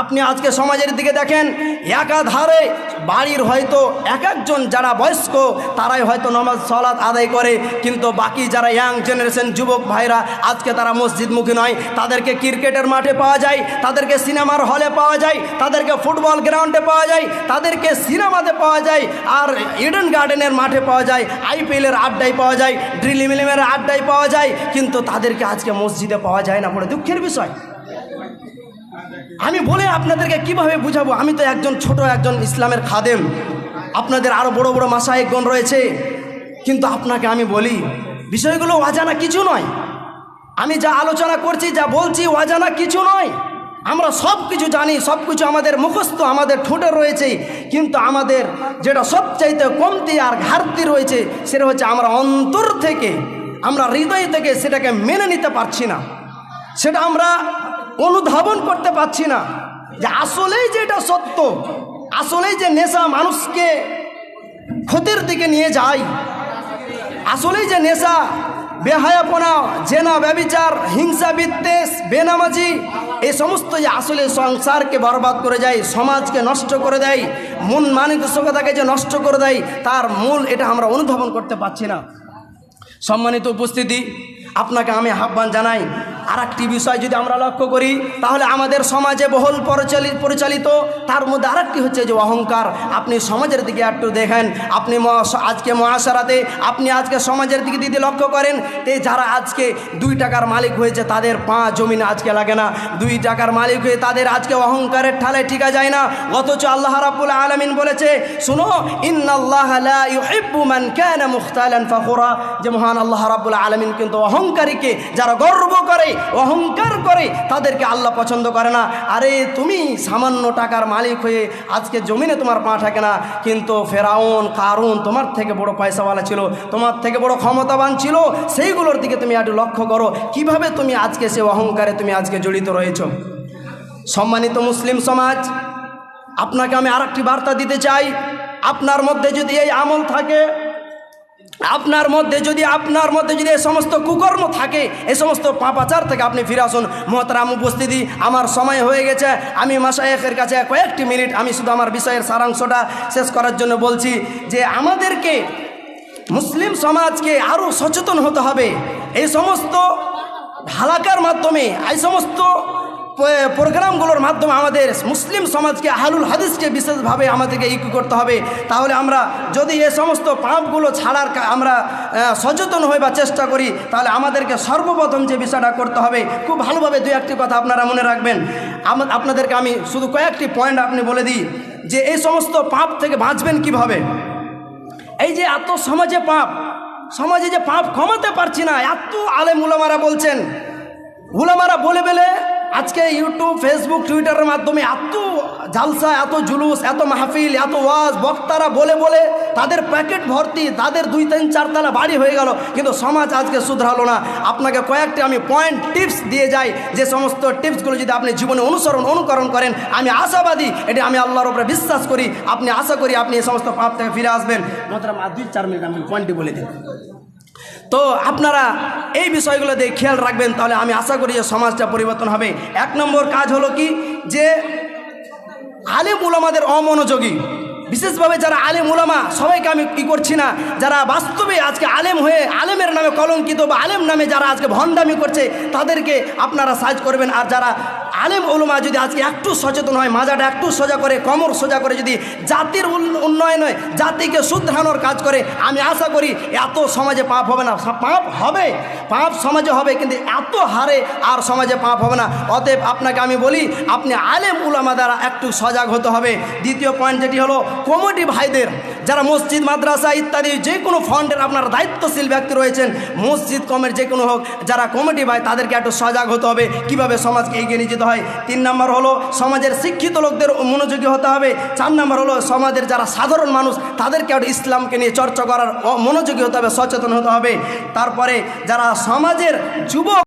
আপনি আজকে সমাজের দিকে দেখেন, একাধারে বাড়ির হয়তো এক একজন যারা বয়স্ক, তারাই হয়তো নমাজ সলাৎ আদায় করে, কিন্তু বাকি যারা ইয়াং জেনারেশন যুবক ভাইরা, আজকে তারা মসজিদমুখী নয়। তাদেরকে ক্রিকেটের মাঠে পাওয়া যায়, তাদেরকে সিনেমার হলে পাওয়া যায়, তাদেরকে ফুটবল গ্রাউন্ডে পাওয়া যায়, তাদেরকে সিনেমাতে পাওয়া যায়, আর ইডেন গার্ডেনের মাঠে পাওয়া যায় আইপিএলের আড্ডায় পাওয়া যায়, ড্রিলি মিলিমের আড্ডায় পাওয়া যায়, কিন্তু তাদেরকে আজকে মসজিদে পাওয়া যায় না বলে দুঃখের বিষয়। আমি বলে আপনাদেরকে কীভাবে বুঝাবো? আমি তো একজন ছোট, একজন ইসলামের খাদেম। আপনাদের আরও বড় বড় মাসায়েকগণ রয়েছে। কিন্তু আপনাকে আমি বলি, বিষয়গুলো অজানা কিছু নয়। আমি যা আলোচনা করছি, যা বলছি অজানা কিছু নয়। আমরা সব কিছু জানি, সব কিছু আমাদের মুখস্থ, আমাদের ঠোঁটে রয়েছে। কিন্তু আমাদের যেটা সবচাইতে কমতি আর ঘাটতি রয়েছে, সেটা হচ্ছে আমরা অন্তর থেকে, আমরা হৃদয় থেকে সেটাকে মেনে নিতে পারছি না। সেটা আমরা অনুধাবন করতে পারছি না যে আসলেই যে এটা সত্য, আসলেই যে নেশা মানুষকে ক্ষতির দিকে নিয়ে যায়, আসলেই যে নেশা, বেহায়াপনা, জেনা, ব্যবিচার, হিংসা, বিদ্বেষ, বেনামাজি এই সমস্ত যে আসলে সংসারকে বরবাদ করে যায়, সমাজকে নষ্ট করে দেয়, মন মানসিকতাকে যে নষ্ট করে দেয়, তার মূল এটা আমরা অনুধাবন করতে পারছি না। সম্মানিত উপস্থিতি, আপনাকে আমি আহ্বান জানাই আর একটি বিষয় যদি আমরা লক্ষ্য করি, তাহলে আমাদের সমাজে বহুল পরিচালিত পরিচালিত, তার মধ্যে আরেকটি হচ্ছে যে অহংকার। আপনি সমাজের দিকে একটু দেখেন, আপনি আজকে মহাসারাতে আপনি আজকে সমাজের দিকে দিদি লক্ষ্য করেন, তে যারা আজকে দুই টাকার মালিক হয়েছে, তাদের পা জমিন আজকে লাগে না। দুই টাকার মালিক হয়ে তাদের আজকে অহংকারের ঠালে ঠিকা যায় না। অথচ আল্লাহ রাব্বুল আলামিন বলেছে, শুনো মান ফাখুরা। যে মহান আল্লাহ রাব্বুল আলামিন কিন্তু অহংকারীকে যারা গর্ব করে অহংকার করে তাদেরকে আল্লাহ পছন্দ করে না। আরে, তুমি সামান্য টাকার মালিক হয়ে আজকে জমিনে তোমার পা থাকে না। কিন্তু ফেরাউন, কারুন তোমার থেকে বড় পয়সাওয়ালা ছিল, তোমার থেকে বড় ক্ষমতাবান ছিল, সেইগুলোর দিকে তুমি একটু লক্ষ্য করো। কীভাবে তুমি আজকে সে অহংকারে তুমি আজকে জড়িত রয়েছো? সম্মানিত মুসলিম সমাজ, আপনাকে আমি আর বার্তা দিতে চাই। আপনার মধ্যে যদি এই আমল থাকে আপনার মধ্যে যদি, আপনার মধ্যে যদি এই সমস্ত কুকর্ম থাকে এই সমস্ত পাপাচার থেকে আপনি ফিরে আসুন। মহতারাম উপস্থিতি আমার সময় হয়ে গেছে। আমি মাসায়েকের কাছে কয়েকটি মিনিট, আমি শুধু আমার বিষয়ের সারাংশটা শেষ করার জন্য বলছি যে আমাদেরকে মুসলিম সমাজকে আরও সচেতন হতে হবে। এই সমস্ত ঢালাকার মাধ্যমে, এই সমস্ত প্রোগ্রামগুলোর মাধ্যমে আমাদের মুসলিম সমাজকে, আহলুল হাদিসকে বিশেষভাবে আমাদেরকে ইকু করতে হবে। তাহলে আমরা যদি এ সমস্ত পাপগুলো ছাড়ার আমরা সচেতন হই বা চেষ্টা করি, তাহলে আমাদেরকে সর্বপ্রথম যে বিষয়টা করতে হবে, খুব ভালোভাবে দু একটি কথা আপনারা মনে রাখবেন। আপনাদেরকে আমি শুধু কয়েকটি পয়েন্ট আপনি বলে দিই, যে এই সমস্ত পাপ থেকে বাঁচবেন কীভাবে? এই যে এত সমাজে পাপ, সমাজে যে পাপ কমাতে পারছি না, এত আলে মুলামারা বলছেন। উলামারা বলে বলে আজকে ইউটিউব ফেসবুক টুইটারের মাধ্যমে এত জালসা, এত জুলুস, এত মাহফিল, এত ওয়াজ, বক্তারা বলে বলে তাদের প্যাকেট ভর্তি, তাদের দুই তিন চারতলা বাড়ি হয়ে গেল। কিন্তু সমাজ আজকে শুধরালো না। আপনাকে কয়েকটি আমি পয়েন্ট টিপস দিয়ে যাই। যে সমস্ত টিপসগুলো যদি আপনি জীবনে অনুসরণ, অনুকরণ করেন, আমি আশাবাদী, এটা আমি আল্লাহর উপরে বিশ্বাস করি। আপনি আশা করি আপনি এই সমস্ত পাপ থেকে ফিরে আসবেন। মোতরাম আর দুই চার মিনিট আমি পয়েন্টটি বলে দিন তো আপনারা এই বিষয়গুলো দিয়ে খেয়াল রাখবেন, তাহলে আমি আশা করি যে সমাজটা পরিবর্তন হবে। এক নম্বর কাজ হলো কি? যে আলেম উলামাদের অমনোযোগী। বিশেষভাবে যারা আলেম উলামা, সবাইকে আমি কী করছি না, যারা বাস্তবে আজকে আলেম হয়ে আলেমের নামে কলঙ্কিত বা আলেম নামে যারা আজকে ভণ্ডামি করছে, তাদেরকে আপনারা সাজ করবেন। আর যারা আলেম উলমা যদি আজকে একটু সচেতন হয়, মাজাটা একটু সোজা করে, কমর সোজা করে যদি জাতির উন- উন্নয়নে জাতিকে শুধরানোর কাজ করে, আমি আশা করি এত সমাজে পাপ হবে না। পাপ হবে, পাপ সমাজে হবে, কিন্তু এত হারে আর সমাজে পাপ হবে না। অতএব আপনাকে আমি বলি, আপনি আলেম উলামা দ্বারা একটু সজাগ হতে হবে। দ্বিতীয় পয়েন্ট যেটি হলো কমিটি ভাইদের যারা মসজিদ, মাদ্রাসা ইত্যাদি যে কোনো ফান্ডের আপনার দায়িত্বশীল ব্যক্তি রয়েছেন, মসজিদ কমের যে কোনো হোক, যারা কমিটি ভাই তাদেরকে একটু সজাগ হতে হবে। কীভাবে সমাজকে এগিয়ে নিয়ে যেতে হয়? তিন নম্বর হলো, সমাজের শিক্ষিত লোকদের মনোযোগী হতে হবে। চার নম্বর হলো, সমাজের যারা সাধারণ মানুষ, তাদেরকে একটু ইসলামকে নিয়ে চর্চা করার মনোযোগী হতে হবে, সচেতন হতে হবে। তারপরে যারা সমাজের যুবক